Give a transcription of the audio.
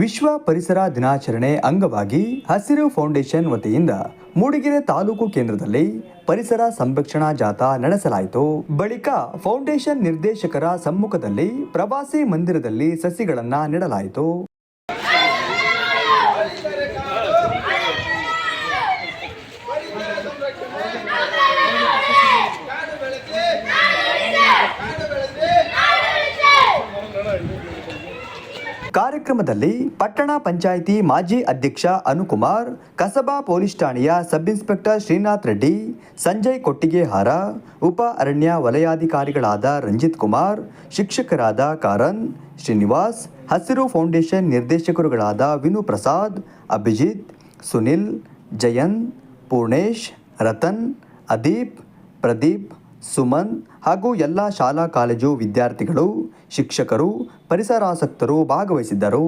ವಿಶ್ವ ಪರಿಸರ ದಿನಾಚರಣೆ ಅಂಗವಾಗಿ ಹಸಿರು ಫೌಂಡೇಶನ್ ವತಿಯಿಂದ ಮೂಡಿಗೆರೆ ತಾಲೂಕು ಕೇಂದ್ರದಲ್ಲಿ ಪರಿಸರ ಸಂರಕ್ಷಣಾ ಜಾಥಾ ನಡೆಸಲಾಯಿತು. ಬಳಿಕ ಫೌಂಡೇಶನ್ ನಿರ್ದೇಶಕರ ಸಮ್ಮುಖದಲ್ಲಿ ಪ್ರವಾಸಿ ಮಂದಿರದಲ್ಲಿ ಸಸಿಗಳನ್ನು ನೆಡಲಾಯಿತು. ಕಾರ್ಯಕ್ರಮದಲ್ಲಿ ಪಟ್ಟಣ ಪಂಚಾಯಿತಿ ಮಾಜಿ ಅಧ್ಯಕ್ಷ ಅನುಕುಮಾರ್, ಕಸಬಾ ಪೊಲೀಸ್ ಠಾಣೆಯ ಸಬ್ ಇನ್ಸ್ಪೆಕ್ಟರ್ ಶ್ರೀನಾಥ್ ರೆಡ್ಡಿ, ಸಂಜಯ್ ಕೊಟ್ಟಿಗೆಹಾರ, ಉಪ ಅರಣ್ಯ ವಲಯಾಧಿಕಾರಿಗಳಾದ ರಂಜಿತ್ ಕುಮಾರ್, ಶಿಕ್ಷಕರಾದ ಕಾರನ್, ಶ್ರೀನಿವಾಸ್, ಹಸಿರು ಫೌಂಡೇಶನ್ ನಿರ್ದೇಶಕರುಗಳಾದ ವಿನು ಪ್ರಸಾದ್, ಅಭಿಜಿತ್, ಸುನಿಲ್ ಜಯನ್ ಪೂರ್ಣೇಶ್, ರತನ್, ಅದೀಪ್, ಪ್ರದೀಪ್, ಸುಮನ್ ಹಾಗೂ ಎಲ್ಲ ಶಾಲಾ ಕಾಲೇಜು ವಿದ್ಯಾರ್ಥಿಗಳು, ಶಿಕ್ಷಕರು ಪರಿಸರಾಸಕ್ತರು ಭಾಗವಹಿಸಿದ್ದರು.